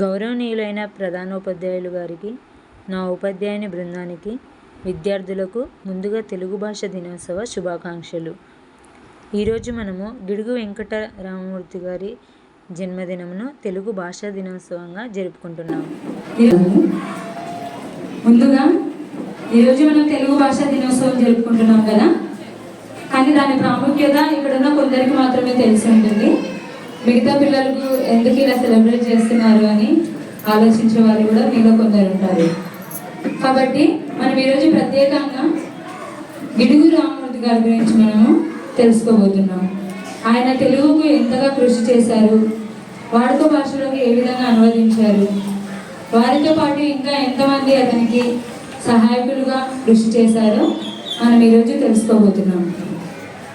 గౌరవనీయులైన ప్రధానోపాధ్యాయులు గారికి నా ఉపాధ్యాయుని బృందానికి విద్యార్థులకు ముందుగా తెలుగు భాష దినోత్సవ శుభాకాంక్షలు. ఈరోజు మనము గిడుగు వెంకట రామమూర్తి గారి జన్మదినమును తెలుగు భాషా దినోత్సవంగా జరుపుకుంటున్నాము ముందుగా ఈరోజు మనం తెలుగు భాషా దినోత్సవం జరుపుకుంటున్నాం కదా? కానీ దాని ప్రాముఖ్యత ఇక్కడున్న కొందరికి మాత్రమే తెలిసి ఉంటుంది. మిగతా పిల్లలకు ఎందుకు ఇలా సెలబ్రేట్ చేస్తున్నారు అని ఆలోచించే వారు కూడా మీలో కొందరు ఉంటారు. కాబట్టి మనం ఈరోజు ప్రత్యేకంగా గిడుగు రామమూర్తి గారి గురించి మనము తెలుసుకోబోతున్నాం. ఆయన తెలుగుకు ఎంతగా కృషి చేశారు వాడుక భాషలోకి ఏ విధంగా అనువదించారు వారితో పాటు ఇంకా ఎంతమంది అతనికి సహాయకులుగా కృషి చేశారో మనం ఈరోజు తెలుసుకోబోతున్నాం.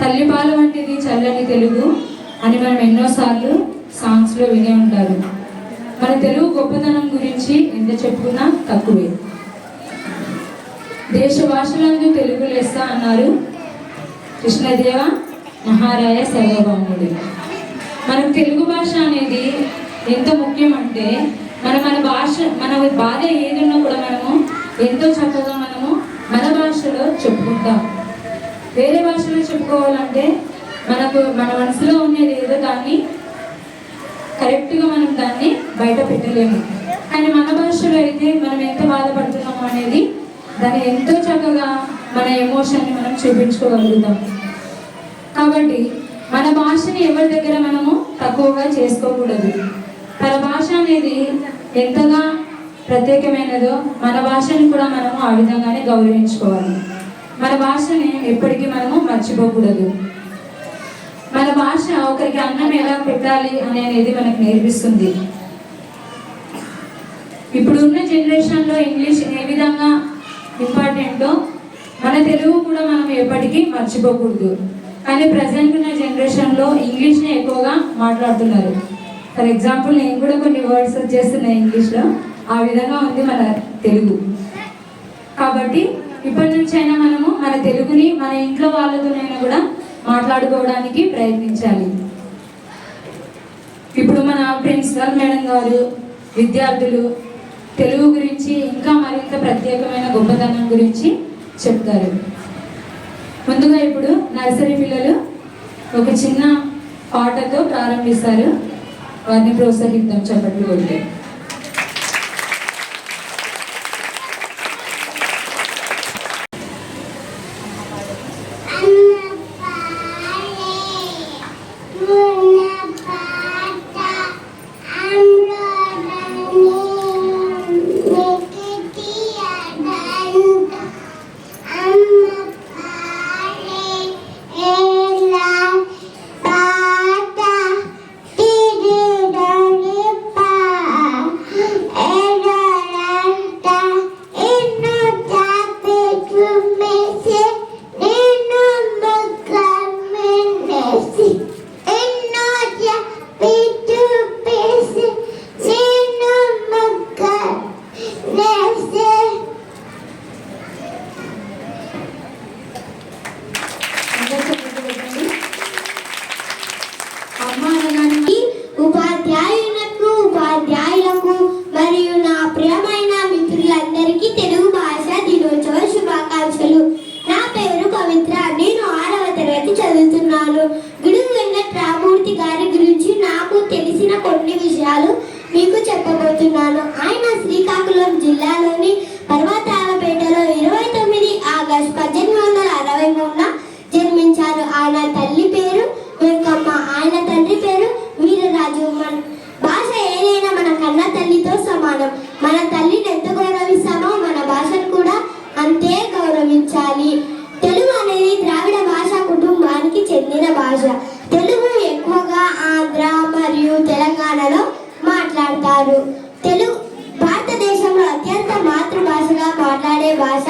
తల్లిపాల వంటిది చల్లని తెలుగు అని మనం ఎన్నోసార్లు సాంగ్స్లో వినే ఉంటారు. మన తెలుగు గొప్పతనం గురించి ఎంత చెప్పుకున్నా తక్కువే. దేశ భాషలందు తెలుగు లెస్స అన్నారు కృష్ణదేవ మహారాయ సర్వభౌముడు. మనకు తెలుగు భాష అనేది ఎంత ముఖ్యం అంటే మన మన భాష మన బాధ ఏదున్నా కూడా మనము ఎంతో చక్కగా మనము మన భాషలో చెప్పుకుంటాం. వేరే భాషలో చెప్పుకోవాలంటే మనకు మన మనసులో ఉండేది ఏదో దాన్ని కరెక్ట్గా మనం దాన్ని బయట పెట్టలేము. కానీ మన భాషలో అయితే మనం ఎంత బాధపడుతున్నాము అనేది దాన్ని ఎంతో చక్కగా మన ఎమోషన్ని మనం చూపించుకోగలుగుతాం. కాబట్టి మన భాషని ఎవరి దగ్గర మనము తక్కువగా చేసుకోకూడదు. మన భాష అనేది ఎంతగా ప్రత్యేకమైనదో మన భాషని కూడా మనము ఆ విధంగానే గౌరవించుకోవాలి. మన భాషని ఎప్పటికీ మనము మర్చిపోకూడదు. భాష ఒకరికి అన్నం ఎలా పెట్టాలి అనేది మనకు నేర్పిస్తుంది. ఇప్పుడున్న జనరేషన్లో ఇంగ్లీష్ ఏ విధంగా ఇంపార్టెంటో మన తెలుగు కూడా మనం ఎప్పటికీ మర్చిపోకూడదు. కానీ ప్రజెంట్ ఉన్న జనరేషన్లో ఇంగ్లీష్ని ఎక్కువగా మాట్లాడుతున్నారు. ఫర్ ఎగ్జాంపుల్ నేను కూడా కొన్ని వర్డ్స్ వచ్చేస్తున్నాయి ఇంగ్లీష్లో. ఆ విధంగా ఉంది మన తెలుగు. కాబట్టి ఇప్పటి నుంచి అయినా మనము మన తెలుగుని మన ఇంట్లో వాళ్ళతోనైనా కూడా మాట్లాడుకోవడానికి ప్రయత్నించాలి. ఇప్పుడు మన ప్రిన్సిపల్ మేడం గారు విద్యార్థులు తెలుగు గురించి ఇంకా మరింత ప్రత్యేకమైన గొప్పతనం గురించి చెప్తారు. ముందుగా ఇప్పుడు నర్సరీ పిల్లలు ఒక చిన్న పాటతో ప్రారంభిస్తారు. వారిని ప్రోత్సహిద్దాం చెప్పట్లు కొట్టే జిల్లాలోని పర్వతాలపేటలో ఇరవై తొమ్మిది ఆగస్టు పద్దెనిమిది వందల అరవై మూడున జన్మించారు. ఆయన తల్లి పేరు వెంకమ్మ. ఆయన తండ్రి పేరు వీరరాజు. మన భాష ఏదైనా మన కన్న తల్లితో సమానం. మన తల్లిని ఎంత గౌరవిస్తామో మన భాషను కూడా అంతే గౌరవించాలి. తెలుగు అనేది ద్రావిడ భాష కుటుంబానికి చెందిన భాష. తెలుగు ఎక్కువగా ఆంధ్ర మరియు తెలంగాణలో మాట్లాడతారు. మాట్లాడే భాష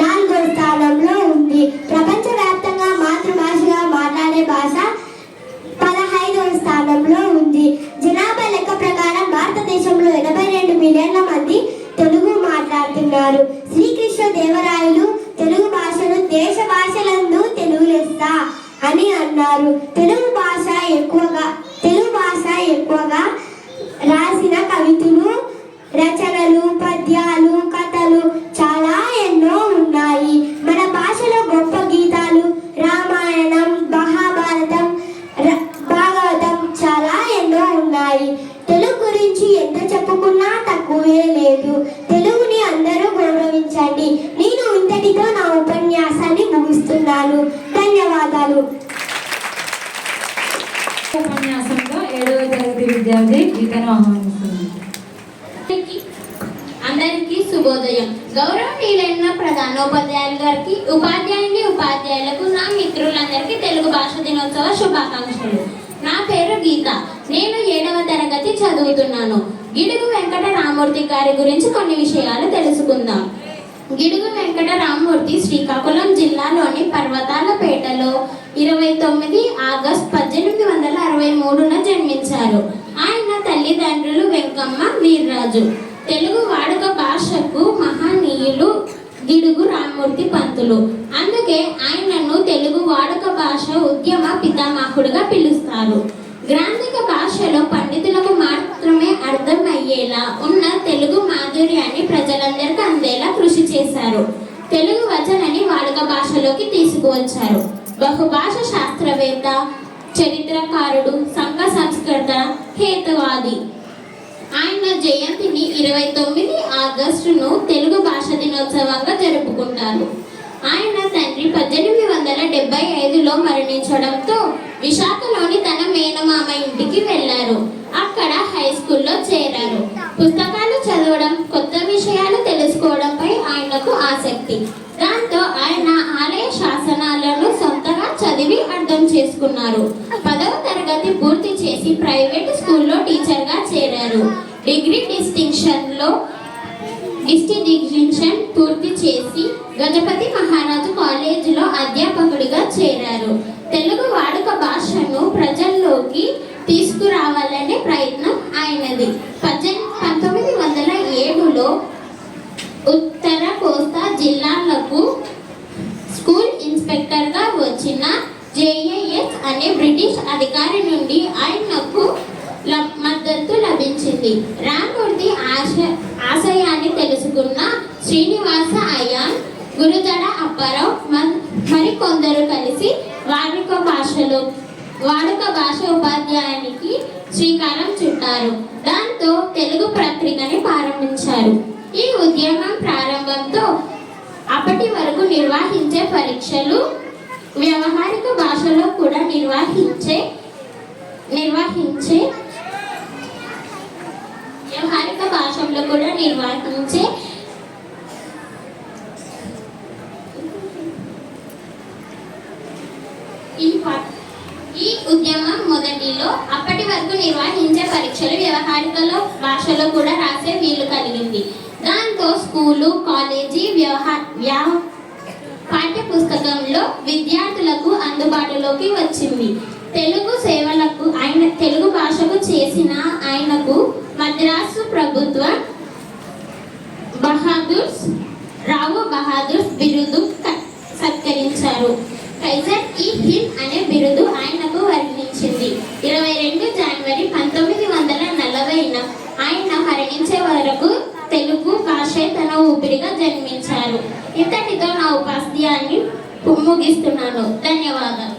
నాలుగో స్థానంలో ఉంది. ప్రపంచవ్యాప్తంగా మాతృభాషగా మాట్లాడే భాష పదహైదవ స్థానంలో ఉంది. జనాభా లెక్క ప్రకారం భారతదేశంలో ఎనభై రెండు మిలియన్ల మంది తెలుగు మాట్లాడుతున్నారు. శ్రీకృష్ణ దేవరాయలు తెలుగు భాషను దేశ భాషలందు తెలుగు లెస్స అని అన్నారు. తెలుగు భాష ఎక్కువగా తెలుగు భాష ఎక్కువగా రాసిన కవితలు రచనలు పద్యాలు గురించి ఎంత చెప్పుకున్నా తక్కువే లేదు. తెలుగుని అందరూ గౌరవించండి. నేను ఇంతటితో నా ఉపన్యాసాన్ని ముగిస్తున్నాను. ధన్యవాదాలు. ఉపన్యాసంలో ఏడవ తరగతి విద్యార్థి గీతను అందరికీ- అందరికీ శుభోదయం. గౌరవనీయులైన ప్రధానోపాధ్యాయులు గారికి ఉపాధ్యాయుని ఉపాధ్యాయులకు నా మిత్రులందరికీ తెలుగు భాష దినోత్సవ శుభాకాంక్షలు. నా పేరు గీత. నేను ఏడవ తరగతి చదువుతున్నాను. గిడుగు వెంకట రామూర్తి గారి గురించి కొన్ని విషయాలు తెలుసుకుందాం. గిడుగు వెంకట రామూర్తి శ్రీకాకుళం జిల్లాలోని పర్వతాలపేటలో ఇరవై తొమ్మిది ఆగస్ట్ పద్దెనిమిది వందల అరవై మూడున జన్మించారు. ఆయన తల్లిదండ్రులు వెంకమ్మ వీర్రాజు. తెలుగు వాడుక భాషకు మహనీయులు గిడుగు రామ్మూర్తి పంతులు. అందుకే ఆయనను తెలుగు వాడుక భాష ఉద్యమ పితామహుడుగా పిలుస్తారు. గ్రాంధిక భాషలో పండితులకు మాత్రమే అర్థం అయ్యేలా ఉన్న తెలుగు మాధుర్యాన్ని ప్రజలందరికీ అందేలా కృషి చేశారు. తెలుగు వచనని వాడుక భాషలోకి తీసుకువచ్చారు. బహుభాష శాస్త్రవేత్త చరిత్రకారుడు సంఘ సంస్కృత హేతువాది ఆయన జయంతిని ఇరవై తొమ్మిది ఆగస్టును తెలుగు భాష దినోత్సవంగా జరుపుకుంటారు. ఆయన తండ్రి పద్దెనిమిది వందల డెబ్బై ఐదులో మరణించడంతో విశాఖలోని తన మేనమామ ఇంటికి వెళ్ళారు. అక్కడ హై స్కూల్లో చేరారు. పుస్తకాలు చదవడం కొత్త విషయాలు తెలుసుకోవడంపై ఆయనకు ఆసక్తి. దాంతో ఆయన ఆలయ శాసనాలను సొంతగా చదివి అర్థం చేసుకున్నారు. పదవ తరగతి పూర్తి చేసి ప్రైవేట్ స్కూల్లో టీచర్ చేశారు డిగ్రీ డిస్టింక్షన్లో డిస్టింక్షన్ పూర్తి చేసి గజపతి మహారాజు కాలేజీలో అధ్యాపకుడిగా చేరారు. తెలుగు వాడుక భాషను ప్రజల్లోకి తీసుకురావాలనే ప్రయత్నం ఆయనది. పద్దెన్ పంతొమ్మిది వందల ఏడులో ఉత్తర కోస్తా జిల్లాలకు స్కూల్ ఇన్స్పెక్టర్గా వచ్చిన జేఏఎస్ అనే బ్రిటిష్ అధికారి నుండి ఆయనకు మద్దతు లభించింది. రామూర్తి ఆశ ఆశయాన్ని తెలుసుకున్న శ్రీనివాస అయ్యాన్ గురుదడ అప్పారావు మరికొందరు కలిసి వాడుక భాషలో వాడుక భాష ఉపాధ్యాయానికి శ్రీకారం చుట్టారు. దాంతో తెలుగు పత్రికని ప్రారంభించారు. ఈ ఉద్యమం ప్రారంభంతో అప్పటి వరకు నిర్వహించే పరీక్షలు వ్యవహారిక భాషలో కూడా నిర్వహించే నిర్వహించే వ్యవహారిక భాషల్లో కూడా నిర్వహించే ఈ ఉద్యమం మొదటిలో అప్పటి వరకు నిర్వహించే పరీక్షలు వ్యవహారికలో భాషలో కూడా రాసే వీలు కలిగింది. దాంతో స్కూలు కాలేజీ వ్యవహార వ్యా పాఠ్య పుస్తకంలో విద్యార్థులకు అందుబాటులోకి వచ్చింది. తెలుగు సేవలకు ఆయన తెలుగు చేసిన ఆయనకు మద్రాసు ప్రభుత్వ బహాదూర్స్ రావు బహాదూర్స్ బిరుదు సత్కరించారు. కైజర్ ఈ హింద్ అనే బిరుదు ఆయనకు వర్ణించింది. ఇరవై రెండు జనవరి పంతొమ్మిది వందల నలభైన ఆయన మరణించే వరకు తెలుగు భాషే తన ఊపిరిగా జన్మించారు. ఇంతటితో నా ఉపాధ్యాయాన్ని ముగిస్తున్నాను. ధన్యవాదాలు.